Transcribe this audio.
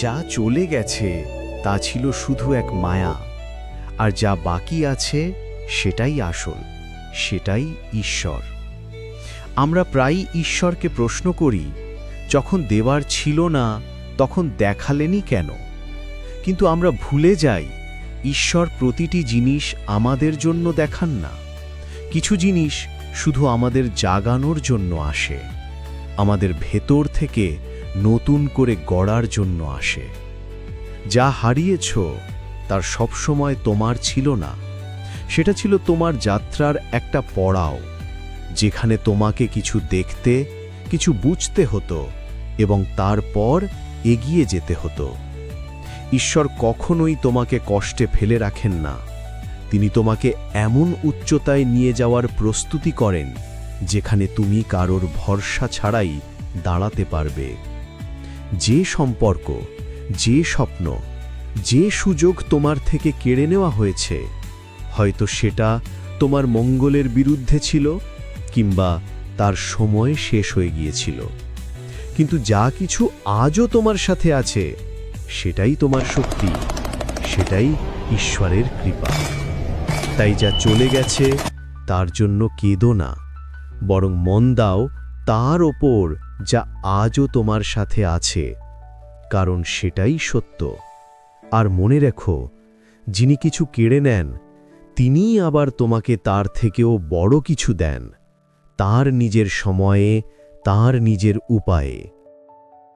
যা চলে গেছে, তা ছিল শুধু এক মায়া। আর যা বাকি আছে, সেটাই আসল, সেটাই ঈশ্বর। আমরা প্রায়ই ঈশ্বরকে প্রশ্ন করি, যখন দেওয়ার ছিল না, তখন দেখালেনি কেন? কিন্তু আমরা ভুলে যাই, ঈশ্বর প্রতিটি জিনিস আমাদের জন্য দেখান না। কিছু জিনিস শুধু আমাদের জাগানোর জন্য আসে, আমাদের ভেতর থেকে নতুন করে গড়ার জন্য আসে। যা হারিয়েছ, তার সবসময় তোমার ছিল না। সেটা ছিল তোমার যাত্রার একটা পড়াও, যেখানে তোমাকে কিছু দেখতে, কিছু বুঝতে হতো এবং তারপর এগিয়ে যেতে হতো। ঈশ্বর কখনোই তোমাকে কষ্টে ফেলে রাখেন না। তিনি তোমাকে এমন উচ্চতায় নিয়ে যাওয়ার প্রস্তুতি করেন, যেখানে তুমি কারোর ভরসা ছাড়াই দাঁড়াতে পারবে। যে সম্পর্ক, যে স্বপ্ন, যে সুযোগ তোমার থেকে কেড়ে নেওয়া হয়েছে, হয়তো সেটা তোমার মঙ্গলের বিরুদ্ধে ছিল কিংবা তার সময় শেষ হয়ে গিয়েছিল। কিন্তু যা কিছু আজও তোমার সাথে আছে, সেটাই তোমার শক্তি, সেটাই ঈশ্বরের কৃপা। তাই যা চলে গেছে, তার জন্য কেঁদো না, বরং মন দাও তার ওপর যা আজও তোমার সাথে আছে, কারণ সেটাই সত্য। আর মনে রেখো, যিনি কিছু কেড়ে নেন, তিনিই আবার তোমাকে তার থেকেও বড় কিছু দেন, তার নিজের সময়ে, তার নিজের উপায়ে।